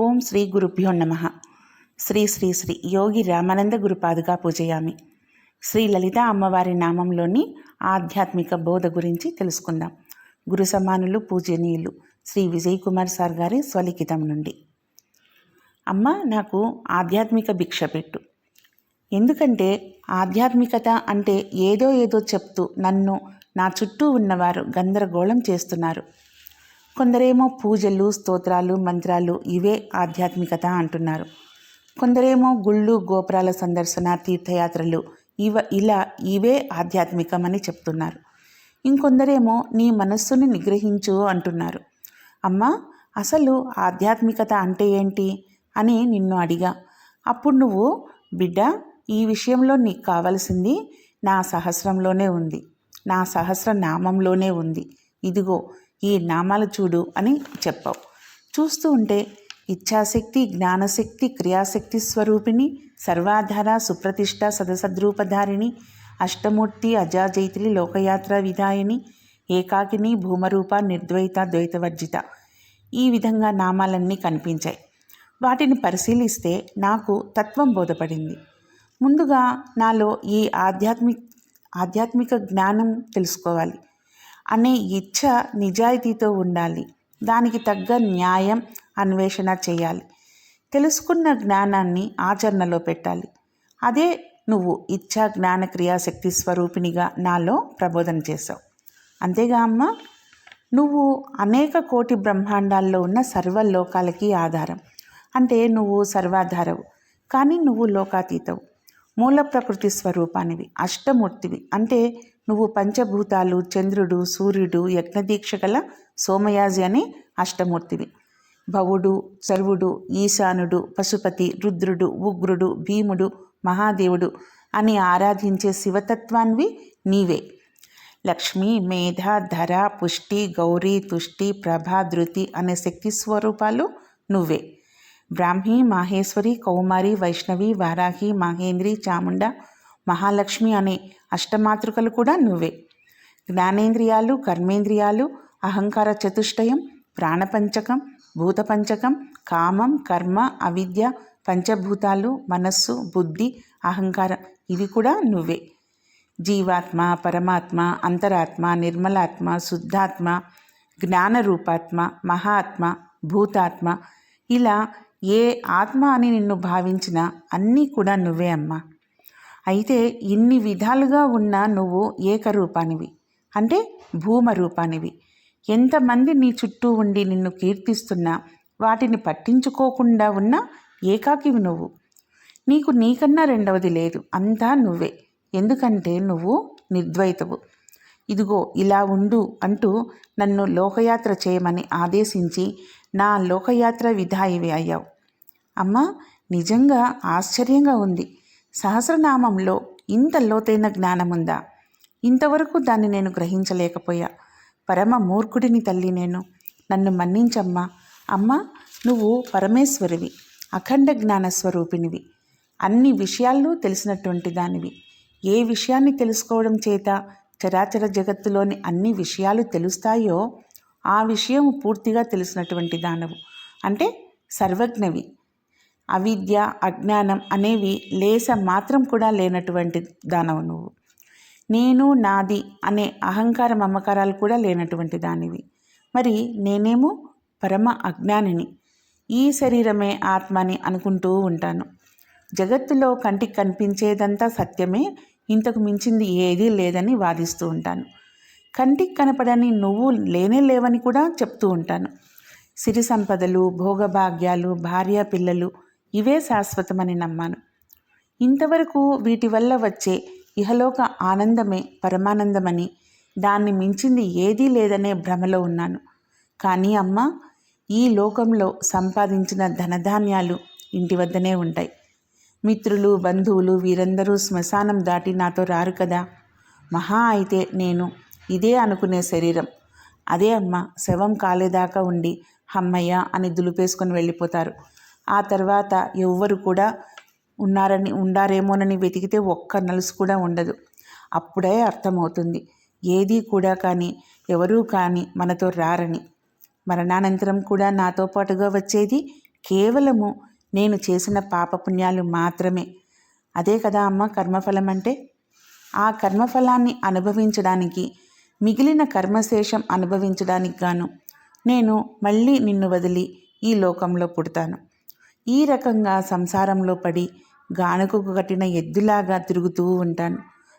ఓం శ్రీ గురుభ్యో నమ. శ్రీ శ్రీ శ్రీ యోగి రామానంద గురుపాదుగా పూజయామి. శ్రీ లలిత అమ్మవారి నామంలోని ఆధ్యాత్మిక బోధ గురించి తెలుసుకుందాం. గురు సమానులు పూజనీయులు శ్రీ విజయ్ కుమార్ సార్ గారి స్వలిఖితం నుండి. అమ్మ నాకు ఆధ్యాత్మిక భిక్ష పెట్టు. ఎందుకంటే ఆధ్యాత్మికత అంటే ఏదో ఏదో చెప్తూ నన్ను నా చుట్టూ ఉన్నవారు గందరగోళం చేస్తున్నారు. కొందరేమో పూజలు స్తోత్రాలు మంత్రాలు ఇవే ఆధ్యాత్మికత అంటున్నారు. కొందరేమో గుళ్ళు గోపురాల సందర్శన తీర్థయాత్రలు ఇవ ఇలా ఇవే ఆధ్యాత్మికమని చెప్తున్నారు. ఇంకొందరేమో నీ మనస్సుని నిగ్రహించు అంటున్నారు. అమ్మా అసలు ఆధ్యాత్మికత అంటే ఏంటి? అని నిన్ను అడిగా. అప్పుడు నువ్వు బిడ్డ ఈ విషయంలో నీకు కావలసింది నా సహస్రంలోనే ఉంది. నా సహస్ర నామంలోనే ఉంది. ఇదిగో ఈ నామాలు చూడు అని చెప్పావు. చూస్తూ ఉంటే ఇచ్ఛాశక్తి జ్ఞానశక్తి క్రియాశక్తి స్వరూపిణి సర్వాధార సుప్రతిష్ట సదసద్రూపధారిణి అష్టమూర్తి అజాజైత్రి లోకయాత్ర విధాయిని ఏకాకిని భూమరూప నిర్ద్వైత ద్వైతవర్జిత. ఈ విధంగా నామాలన్నీ కనిపించాయి. వాటిని పరిశీలిస్తే నాకు తత్వం బోధపడింది. ముందుగా నాలో ఈ ఆధ్యాత్మిక ఆధ్యాత్మిక జ్ఞానం తెలుసుకోవాలి. అనే ఇచ్ఛ నిజాయితీతో ఉండాలి. దానికి తగ్గ న్యాయం అన్వేషణ చేయాలి. తెలుసుకున్న జ్ఞానాన్ని ఆచరణలో పెట్టాలి. అదే నువ్వు ఇచ్ఛా జ్ఞాన క్రియాశక్తి స్వరూపిణిగా నాలో ప్రబోధన చేశావు. అంతేగా అమ్మ? నువ్వు అనేక కోటి బ్రహ్మాండాల్లో ఉన్న సర్వలోకాలకి ఆధారం. అంటే నువ్వు సర్వాధారవు. కానీ నువ్వు లోకాతీతవు. మూల ప్రకృతి స్వరూపానివి అష్టమూర్తివి. అంటే నువ్వు పంచభూతాలు చంద్రుడు సూర్యుడు యజ్ఞదీక్ష గల సోమయాజి అనే అష్టమూర్తివి. భవుడు సర్వుడు ఈశానుడు పశుపతి రుద్రుడు ఉగ్రుడు భీముడు మహాదేవుడు అని ఆరాధించే శివతత్వాన్వి నీవే. లక్ష్మి మేధ ధర పుష్టి గౌరీ తుష్టి ప్రభా ధృతి అనే శక్తి స్వరూపాలు నువ్వే. బ్రాహ్మి మాహేశ్వరి కౌమారి వైష్ణవి వారాహి మహేంద్రి చాముండ మహాలక్ష్మి అనే అష్టమాతృకలు కూడా నువ్వే. జ్ఞానేంద్రియాలు కర్మేంద్రియాలు అహంకార చతుష్టయం ప్రాణపంచకం భూతపంచకం కామం కర్మ అవిద్య పంచభూతాలు మనస్సు బుద్ధి అహంకారం ఇవి కూడా నువ్వే. జీవాత్మ పరమాత్మ అంతరాత్మ నిర్మలాత్మ శుద్ధాత్మ జ్ఞానరూపాత్మ మహాత్మ భూతాత్మ ఇలా ఏ ఆత్మ అని నిన్ను భావించినా అన్నీ కూడా నువ్వే అమ్మా. అయితే ఇన్ని విధాలుగా ఉన్న నువ్వు ఏకరూపానివి. అంటే భూమ రూపానివి ఎంతమంది నీ చుట్టూ ఉండి నిన్ను కీర్తిస్తున్నా వాటిని పట్టించుకోకుండా ఉన్న ఏకాకివి నువ్వు. నీకు నీకన్నా రెండవది లేదు. అంతా నువ్వే. ఎందుకంటే నువ్వు నిర్ద్వైతవు. ఇదిగో ఇలా ఉండు అంటూ నన్ను లోకయాత్ర చేయమని ఆదేశించి నా లోకయాత్ర విధాయివి అయ్యావు. అమ్మా నిజంగా ఆశ్చర్యంగా ఉంది. సహస్రనామంలో ఇంత లోతైన జ్ఞానముందా? ఇంతవరకు దాన్ని నేను గ్రహించలేకపోయా. పరమ మూర్ఖుడిని తల్లి నేను. నన్ను మన్నించమ్మా. అమ్మ నువ్వు పరమేశ్వరివి అఖండ జ్ఞాన స్వరూపినివి అన్ని విషయాలు తెలిసినటువంటి దానివి. ఏ విషయాన్ని తెలుసుకోవడం చేత చరాచర జగత్తులోని అన్ని విషయాలు తెలుస్తాయో ఆ విషయం పూర్తిగా తెలిసినటువంటి దానవు. అంటే సర్వజ్ఞవి. అవిద్య అజ్ఞానం అనేవి లేస మాత్రం కూడా లేనటువంటి దానవు నువ్వు. నేను నాది అనే అహంకార మమకారాలు కూడా లేనటువంటి దానివి. మరి నేనేమో పరమ అజ్ఞానిని. ఈ శరీరమే ఆత్మని అనుకుంటూ ఉంటాను. జగత్తులో కంటికి కనిపించేదంతా సత్యమే ఇంతకు మించింది ఏదీ లేదని వాదిస్తూ ఉంటాను. కంటికి కనపడని నువ్వు లేనే లేవని కూడా చెప్తూ ఉంటాను. సిరి సంపదలు భోగభాగ్యాలు భార్య పిల్లలు ఇవే శాశ్వతమని నమ్మాను. ఇంతవరకు వీటి వల్ల వచ్చే ఇహలోక ఆనందమే పరమానందమని దాన్ని మించింది ఏదీ లేదనే భ్రమలో ఉన్నాను. కానీ అమ్మ ఈ లోకంలో సంపాదించిన ధనధాన్యాలు ఇంటి వద్దనే ఉంటాయి. మిత్రులు బంధువులు వీరందరూ శ్మశానం దాటి నాతో రారు కదా. మహా అయితే నేను ఇదే అనుకునే శరీరం. అదే అమ్మ శవం కాలేదాకా ఉండి హమ్మయ్య అని దులిపేసుకొని వెళ్ళిపోతారు. ఆ తర్వాత ఎవ్వరు కూడా ఉన్నారని ఉండారేమోనని వెతికితే ఒక్క నలుసు కూడా ఉండదు. అప్పుడే అర్థమవుతుంది. ఏదీ కూడా కానీ ఎవరూ కానీ మనతో రారని. మరణానంతరం కూడా నాతో పాటుగా వచ్చేది కేవలము నేను చేసిన పాపపుణ్యాలు మాత్రమే. అదే కదా అమ్మ కర్మఫలం అంటే ఆ కర్మఫలాన్ని అనుభవించడానికి మిగిలిన కర్మశేషం అనుభవించడానికి గాను నేను మళ్ళీ నిన్ను వదిలి ఈ లోకంలో పుడతాను. ఈ రకంగా సంసారంలో పడి గానుకకు కట్టిన ఎద్దులాగా తిరుగుతూ ఉంటాను.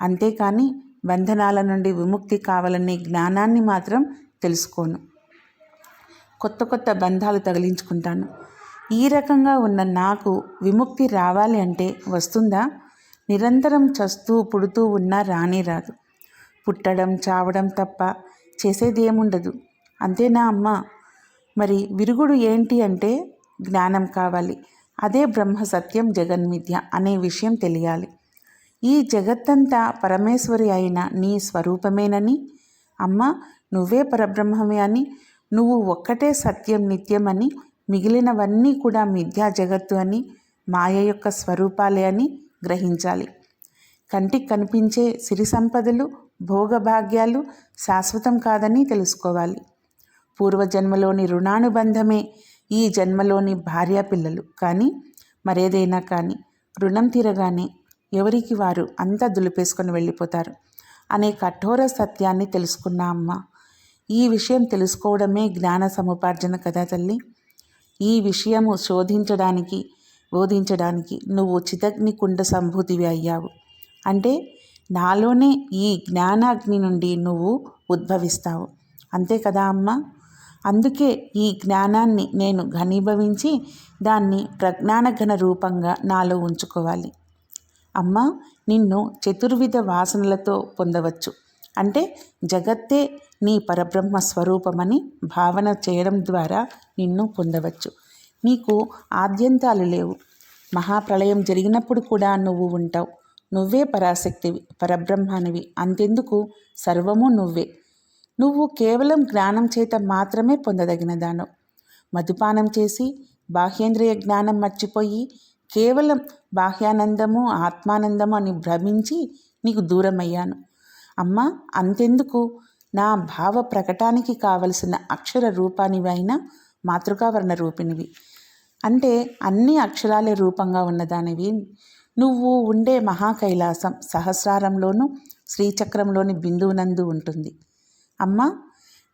అంతేకాని బంధనాల నుండి విముక్తి కావాలనే జ్ఞానాన్ని మాత్రం తెలుసుకోను. కొత్త కొత్త బంధాలు తగిలించుకుంటాను. ఈ రకంగా ఉన్న నాకు విముక్తి రావాలి అంటే వస్తుందా? నిరంతరం చస్తూ పుడుతూ ఉన్నా రానే రాదు. పుట్టడం చావడం తప్ప చేసేది ఏముండదు అంతేనా అమ్మ? మరి విరుగుడు ఏంటి అంటే జ్ఞానం కావాలి. అదే బ్రహ్మ సత్యం జగన్మిథ్య అనే విషయం తెలియాలి. ఈ జగత్తంతా పరమేశ్వరి అయిన నీ స్వరూపమేనని? అమ్మ నువ్వే పరబ్రహ్మమే అని నువ్వు ఒక్కటే సత్యం నిత్యమని మిగిలినవన్నీ కూడా మిథ్యా జగత్తు అని మాయ యొక్క స్వరూపాలే అని గ్రహించాలి. కంటికి కనిపించే సిరి సంపదలు భోగభాగ్యాలు శాశ్వతం కాదని తెలుసుకోవాలి. పూర్వజన్మలోని రుణానుబంధమే ఈ జన్మలోని భార్యా పిల్లలు కానీ మరేదైనా కానీ రుణం తీరగానే ఎవరికి వారు అంతా దులిపేసుకొని వెళ్ళిపోతారు? అనే కఠోర సత్యాన్ని తెలుసుకున్న అమ్మ ఈ విషయం తెలుసుకోవడమే జ్ఞాన సముపార్జన కదా తల్లి? ఈ విషయము శోధించడానికి బోధించడానికి నువ్వు చితగ్ని కుండ సంభూతివి అయ్యావు. అంటే నాలోనే ఈ జ్ఞానాగ్ని నుండి నువ్వు ఉద్భవిస్తావు. అంతే కదా అమ్మ? అందుకే ఈ జ్ఞానాన్ని నేను ఘనీభవించి దాన్ని ప్రజ్ఞానఘన రూపంగా నాలో ఉంచుకోవాలి. అమ్మ నిన్ను చతుర్విధ వాసనలతో పొందవచ్చు. అంటే జగత్తే నీ పరబ్రహ్మ స్వరూపమని భావన చేయడం ద్వారా నిన్ను పొందవచ్చు. నీకు ఆద్యంతాలు లేవు. మహాప్రళయం జరిగినప్పుడు కూడా నువ్వు ఉంటావు. నువ్వే పరాశక్తివి పరబ్రహ్మానివి. అంతెందుకు? సర్వము నువ్వే. నువ్వు కేవలం జ్ఞానం చేత మాత్రమే పొందదగినదాను మధుపానం చేసి బాహ్యేంద్రియ జ్ఞానం మర్చిపోయి కేవలం బాహ్యానందము ఆత్మానందము అని భ్రమించి నీకు దూరమయ్యాను. అమ్మ అంతెందుకు? నా భావ ప్రకటానికి కావలసిన అక్షర రూపానివైన మాతృకావర్ణ రూపినివి అంటే అన్ని అక్షరాలే రూపంగా ఉన్నదానివి. నువ్వు ఉండే మహాకైలాసం సహస్రారంలోనూ శ్రీచక్రంలోని బిందువునందు ఉంటుంది. అమ్మా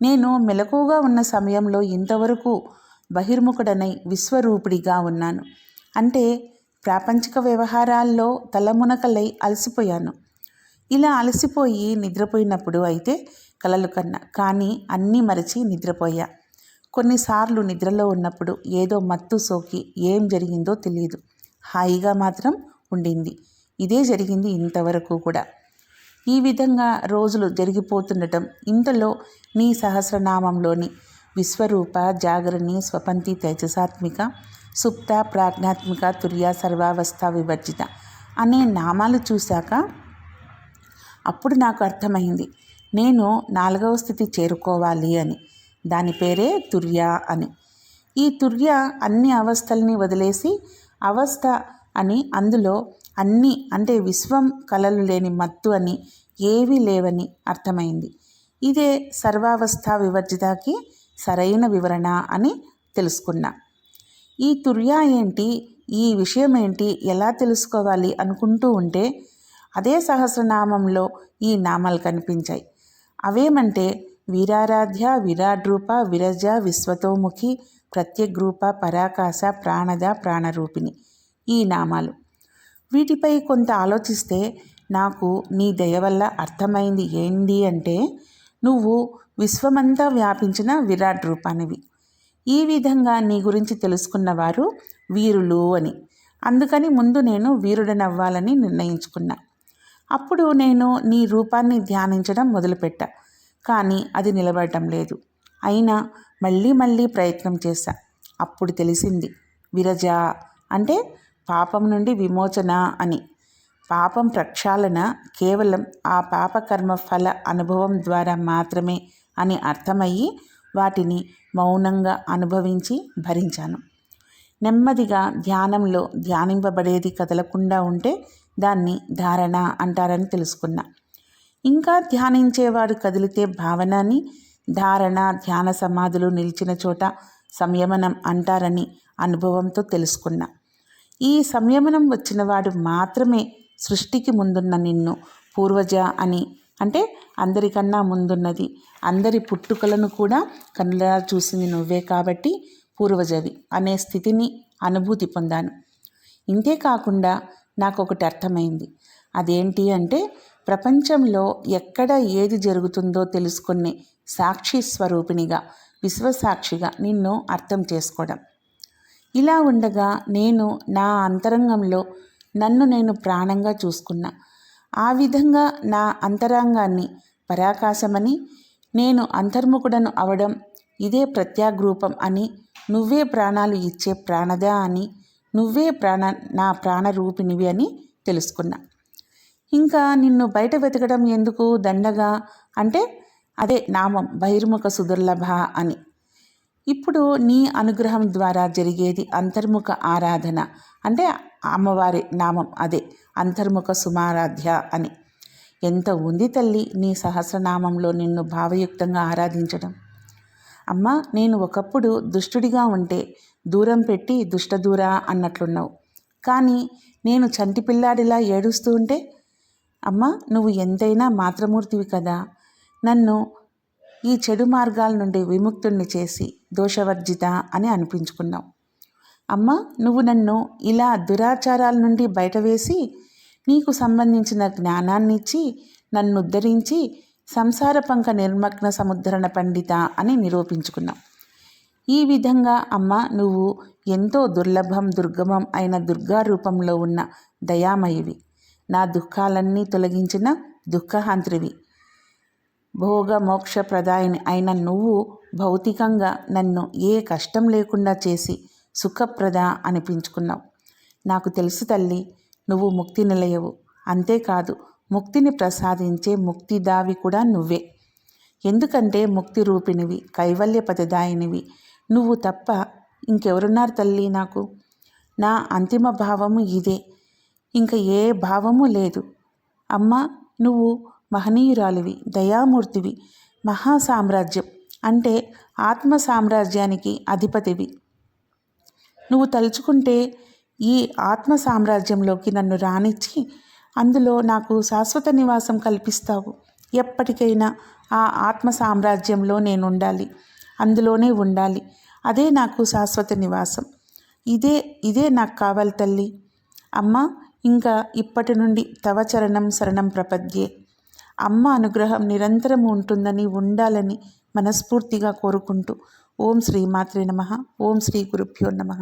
నేను మెలకువగా ఉన్న సమయంలో ఇంతవరకు బహిర్ముఖుడనై విశ్వరూపుడిగా ఉన్నాను. అంటే ప్రాపంచిక వ్యవహారాల్లో తలమునకలై అలసిపోయాను. ఇలా అలసిపోయి నిద్రపోయినప్పుడు అయితే కలలు కన్నా కానీ అన్నీ మరచి నిద్రపోయా. కొన్నిసార్లు నిద్రలో ఉన్నప్పుడు ఏదో మత్తు సోకి ఏం జరిగిందో తెలియదు హాయిగా మాత్రం ఉండింది. ఇదే జరిగింది ఇంతవరకు కూడా. ఈ విధంగా రోజులు జరిగిపోతుండటం ఇంతలో నీ సహస్రనామంలోని విశ్వరూప జాగరణి స్వపంతి తేజసాత్మిక సుప్త ప్రాజ్ఞాత్మిక తుర్య సర్వావస్థ వివర్జిత అనే నామాలు చూశాక అప్పుడు నాకు అర్థమైంది. నేను నాలుగవ స్థితి చేరుకోవాలి అని. దాని పేరే తుర్య అని. ఈ తుర్య అన్ని అవస్థల్ని వదిలేసి అవస్థ అని అందులో అన్ని అంటే విశ్వం కలలు లేని మత్తు అని ఏవీ లేవని అర్థమైంది. ఇదే సర్వావస్థ వివర్జితకి సరైన వివరణ అని తెలుసుకున్నా. ఈ తుర్యా ఏంటి? ఈ విషయం ఏంటి? ఎలా తెలుసుకోవాలి అనుకుంటూ ఉంటే అదే సహస్రనామంలో ఈ నామాలు కనిపించాయి. అవేమంటే వీరారాధ్య విరాట్ రూప విరజ విశ్వతోముఖి ప్రత్యగ్రూప పరాకాశ ప్రాణద ప్రాణరూపిణి. ఈ నామాలు. వీటిపై కొంత ఆలోచిస్తే నాకు నీ దయ వల్ల అర్థమైంది ఏంటి అంటే నువ్వు విశ్వమంతా వ్యాపించిన విరాట్ రూపానివి. ఈ విధంగా నీ గురించి తెలుసుకున్నవారు వీరులు అని. అందుకని ముందు నేను వీరుడనవ్వాలని నిర్ణయించుకున్నా. అప్పుడు నేను నీ రూపాన్ని ధ్యానించడం మొదలుపెట్టా కానీ అది నిలబడటం లేదు. అయినా మళ్ళీ మళ్ళీ ప్రయత్నం చేశా. అప్పుడు తెలిసింది విరజ అంటే పాపం నుండి విమోచన అని. పాపం ప్రక్షాళన కేవలం ఆ పాపకర్మ ఫల అనుభవం ద్వారా మాత్రమే అని అర్థమయ్యి వాటిని మౌనంగా అనుభవించి భరించాను. నెమ్మదిగా ధ్యానంలో ధ్యానింపబడేది కదలకుండా ఉంటే దాన్ని ధారణ అంటారని తెలుసుకున్నా. ఇంకా ధ్యానించేవాడు కదిలితే భావనాన్ని ధారణ ధ్యాన సమాధులు నిలిచిన చోట సంయమనం అంటారని అనుభవంతో తెలుసుకున్నా. ఈ సంయమనం వచ్చినవాడు మాత్రమే సృష్టికి ముందున్న నిన్ను పూర్వజ అని. అంటే అందరికన్నా ముందున్నది. అందరి పుట్టుకలను కూడా కనులా చూసింది నువ్వే కాబట్టి పూర్వజవి అనే స్థితిని అనుభూతి పొందాను. ఇంతే కాకుండా నాకు ఒకటి అర్థమైంది. అదేంటి అంటే ప్రపంచంలో ఎక్కడ ఏది జరుగుతుందో తెలుసుకునే సాక్షి స్వరూపిణిగా విశ్వసాక్షిగా నిన్ను అర్థం చేసుకోవడం. ఇలా ఉండగా నేను నా అంతరంగంలో నన్ను నేను ప్రాణంగా చూసుకున్నా. ఆ విధంగా నా అంతరంగాన్ని పరాకాశమని నేను అంతర్ముఖుడను అవడం ఇదే ప్రత్యాగ్రూపం అని నువ్వే ప్రాణాలు ఇచ్చే ప్రాణదా అని నువ్వే ప్రాణ నా ప్రాణరూపిణివి అని తెలుసుకున్నా. ఇంకా నిన్ను బయట వెతకడం ఎందుకు దండగా? అంటే అదే నామం బహిర్ముఖ సుదుర్లభ అని. ఇప్పుడు నీ అనుగ్రహం ద్వారా జరిగేది అంతర్ముఖ ఆరాధన. అంటే అమ్మవారి నామం అదే అంతర్ముఖ సుమారాధ్య అని. ఎంత ఉంది తల్లి నీ సహస్రనామంలో నిన్ను భావయుక్తంగా ఆరాధించడం? అమ్మ నేను ఒకప్పుడు దుష్టుడిగా ఉంటే దూరం పెట్టి దుష్టదూరా అన్నట్లున్నావు. కానీ నేను చంటి పిల్లాడిలా ఏడుస్తూ ఉంటే? అమ్మ నువ్వు ఎంతైనా మాతృమూర్తివి కదా. నన్ను ఈ చెడు మార్గాల నుండి విముక్తుణ్ణి చేసి దోషవర్జిత అని అనిపించుకున్నావు అమ్మ నువ్వు నన్ను ఇలా దురాచారాల నుండి బయటవేసి నీకు సంబంధించిన జ్ఞానాన్ని ఇచ్చి నన్ను ఉద్ధరించి సంసార పంక నిర్మగ్న సముద్రణ పండిత అని నిరూపించుకున్నావు ఈ విధంగా అమ్మ నువ్వు ఎంతో దుర్లభం దుర్గమం అయిన దుర్గా రూపంలో ఉన్న దయామయివి. నా దుఃఖాలన్నీ తొలగించిన దుఃఖహాంత్రివి. భోగమోక్షప్రదాయిని అయిన నువ్వు భౌతికంగా నన్ను ఏ కష్టం లేకుండా చేసి సుఖప్రద అనిపించుకున్నావు. నాకు తెలుసు తల్లి నువ్వు ముక్తి నిలయవు. అంతేకాదు ముక్తిని ప్రసాదించే ముక్తిదావి కూడా నువ్వే. ఎందుకంటే ముక్తి రూపిణివి కైవల్య పదదాయినివి. నువ్వు తప్ప ఇంకెవరున్నారు తల్లి నాకు? నా అంతిమ భావము ఇదే. ఇంకా ఏ భావము లేదు. అమ్మ నువ్వు మహనీయురాలివి దయామూర్తివి మహాసామ్రాజ్యం అంటే ఆత్మ సామ్రాజ్యానికి అధిపతివి. నువ్వు తలుచుకుంటే ఈ ఆత్మ సామ్రాజ్యంలోకి నన్ను రానిచ్చి అందులో నాకు శాశ్వత నివాసం కల్పిస్తావు. ఎప్పటికైనా ఆ ఆత్మ సామ్రాజ్యంలో నేను ఉండాలి అందులోనే ఉండాలి. అదే నాకు శాశ్వత నివాసం. ఇదే ఇదే నాకు కావాలి తల్లి. అమ్మ ఇంకా ఇప్పటి నుండి తవ చరణం శరణం ప్రపద్యే. అమ్మ అనుగ్రహం నిరంతరం ఉంటుందని ఉండాలని మనస్ఫూర్తిగా కోరుకుంటూ ఓం శ్రీ మాత్రే నమ. ఓం శ్రీ గురుభ్యో నమ.